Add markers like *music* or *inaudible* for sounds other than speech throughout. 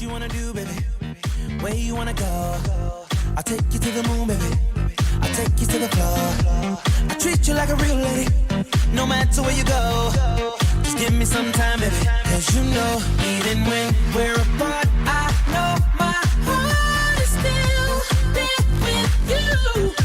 You wanna do, baby? Where you wanna go? I'll take you to the moon, baby. I'll take you to the floor. I treat you like a real lady, no matter where you go. Just give me some time, baby. Cause you know, even when we're apart, I know my heart is still there with you.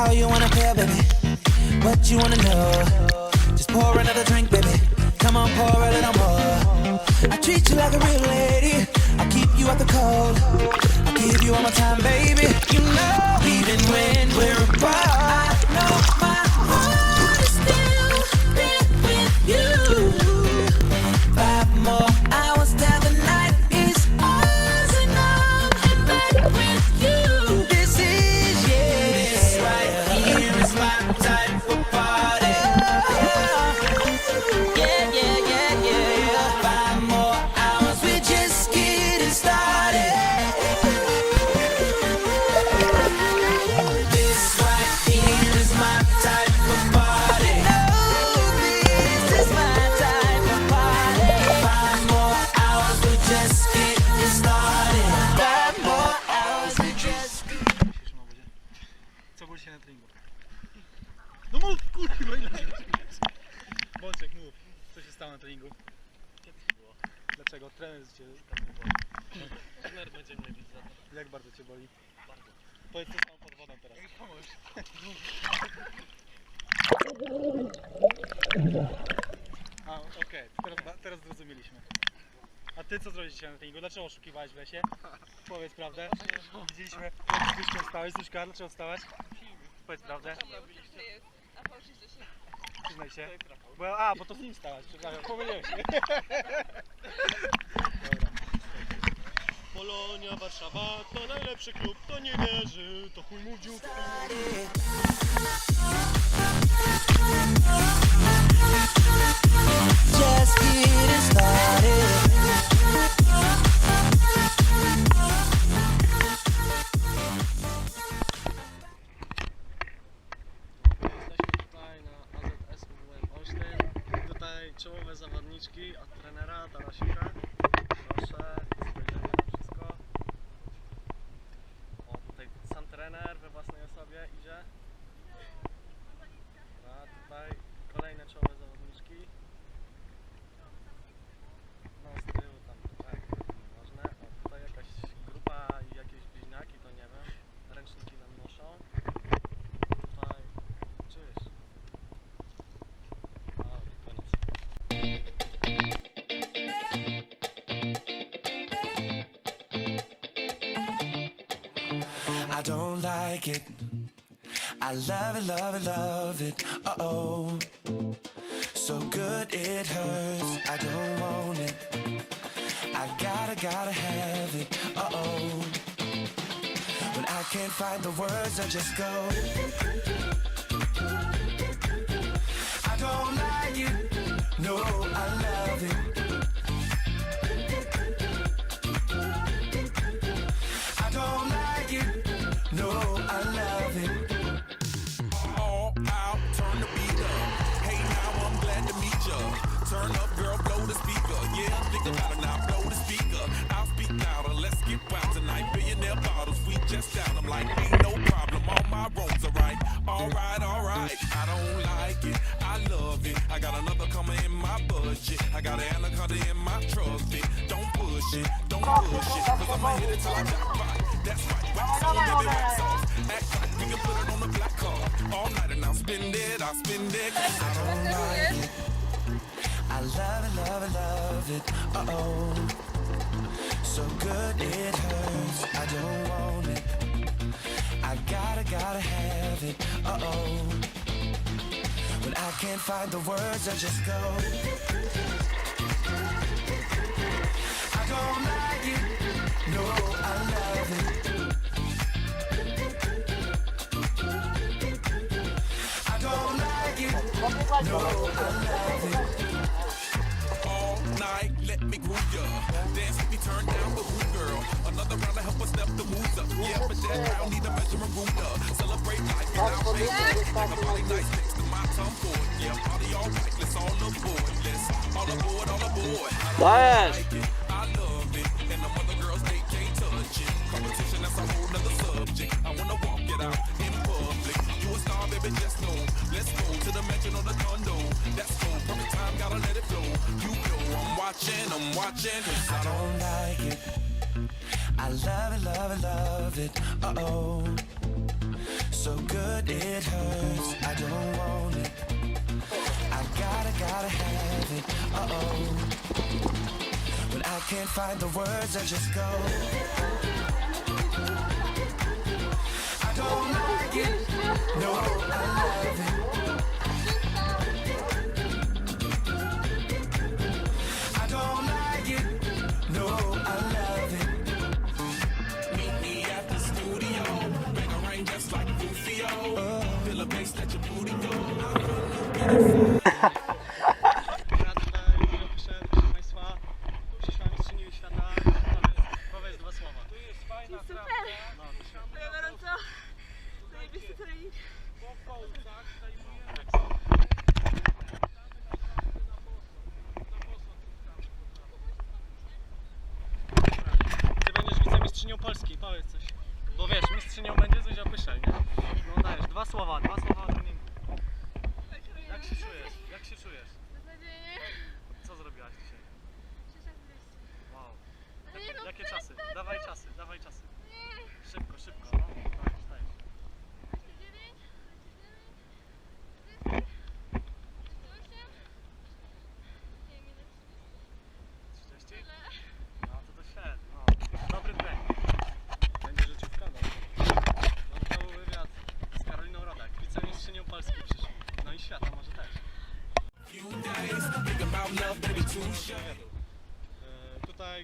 How you wanna feel, baby? What you wanna know? Just pour another drink, baby. Come on, pour a little more. I treat you like a real lady. I keep you out the cold. I give you all my time, baby. You know, even when we're apart, Jak bardzo cię boli? Bardzo. Powiedz co stało pod wodą teraz. Pomóż. A, okej, teraz, teraz zrozumieliśmy. A ty co zrobiłeś dzisiaj na treningu? Dlaczego oszukiwałeś w lesie? Powiedz prawdę. Widzieliśmy, jak z Zuzką stałeś. Zuzka, dlaczego wstałaś? Powiedz prawdę. A fałszysz się. Przyznaj się. Bo, a, bo to z nim stałaś, przepraszam, pomyliłem się. *laughs* Dobra. Polonia Warszawa to najlepszy klub, to nie wierzy, to chuj mu w dziób. Just getting started. Like it. I love it, love it, love it. Uh oh. So good it hurts. I don't want it. I gotta, gotta have it. Uh oh. When I can't find the words, I just go. I don't like it. No, I love it. I got another coming in my budget. I got an anaconda in my trusty. Don't push it, don't bullshit. Cause I'ma hit it till I jackpot. That's right, wax on, baby, wax off. Act like we can put it on the black card. All night and I'll spend it, I'll spend it. I love it, love it, love it. Uh oh. So good it hurts. I don't I can't find the words, I just go. I don't like it. No, I love it. I don't like it. No, I love it. all night. Let me groove ya. Dance with me, turn down the room, girl. Another round to help us step the moves up. Yeah, but that round need a measurement ruler. Celebrate life without shame. Like a party nice Tom Ford. Yeah, party all. Let's all aboard. Let's all aboard, all aboard. I. I love it. And the other girls, they can't touch it. Competition, that's a whole nother subject. I wanna walk it out in public. You a star, baby, just know. Let's go to the mansion or the condo. That's cool. Perfect time, gotta let it flow. You know I'm watching, I'm watching. I don't like it. I love it, love it, love it. Uh oh. So good it hurts. I don't want it. I gotta, gotta have it. Uh oh. When I can't find the words, I just go. I don't like it. No, I love it. Wicemistrzynią Polski, powiedz coś. Bo wiesz, mistrzynią będzie Zuzia Pyszel, nie? No dajesz, dwa słowa, dwa słowa o treningu. Jak się czujesz? Jak się czujesz? Beznadziejnie. Co zrobiłaś dzisiaj? Wow. Jakie, no, jakie teraz czasy? tak, Dawaj no. czasy, dawaj czasy.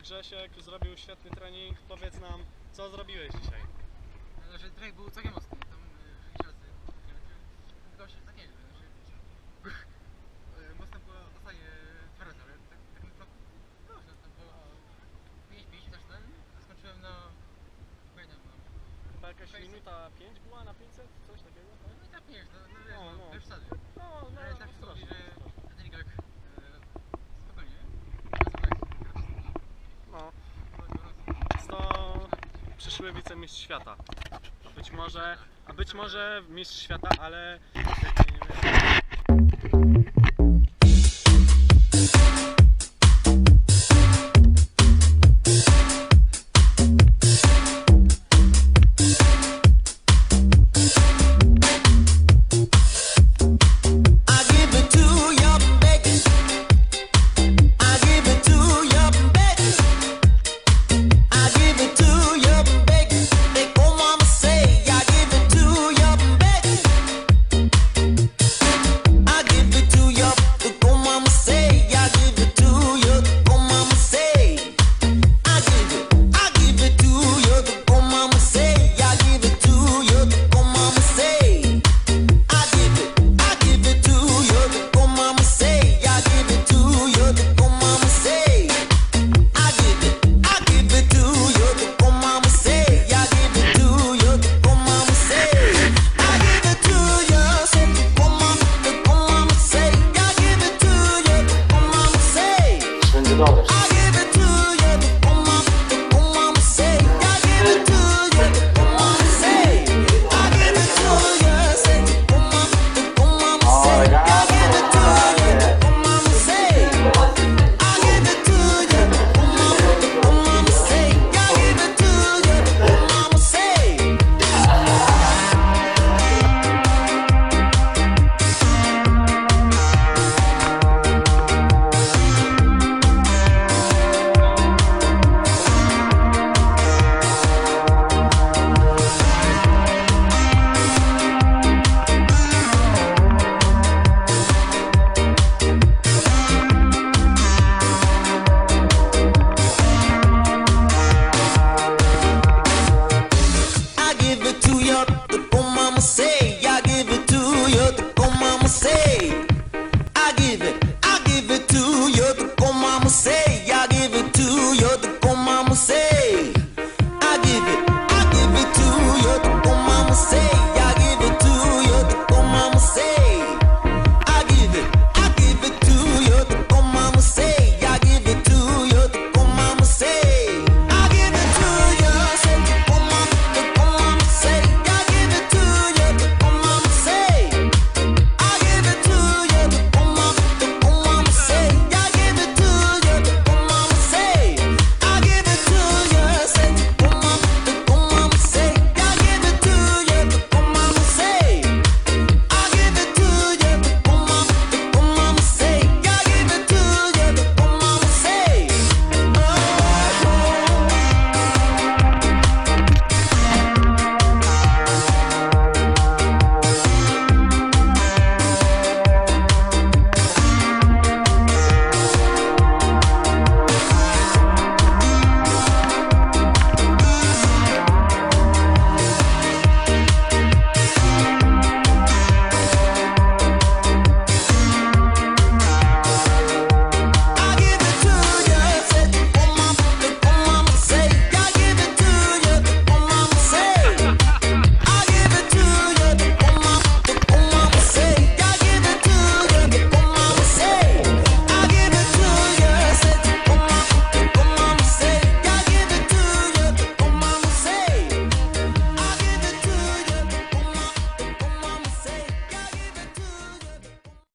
Grzesiek zrobił świetny trening. Powiedz nam, co zrobiłeś dzisiaj? Znaczy trening był całkiem mocny, tam y, 6 razy tylko się tak nie wiem, znaczy mocno było dostanie twarde, ale tak, tak na bloku proszę, tam było 5 5 też ten, skończyłem na pamiętam, no, Chyba jakaś minuta 5 była na 500? Coś takiego, tak? no i no, no No, no, no. bez przesady. No, no, Ale tak no, się mówi, strasznie, że strasznie. na treningach y, spokojnie, a słuchaj, No, gorąco. to przyszły wicemistrz świata. A być może, a być może mistrz świata, ale... Nie, nie, dollars. say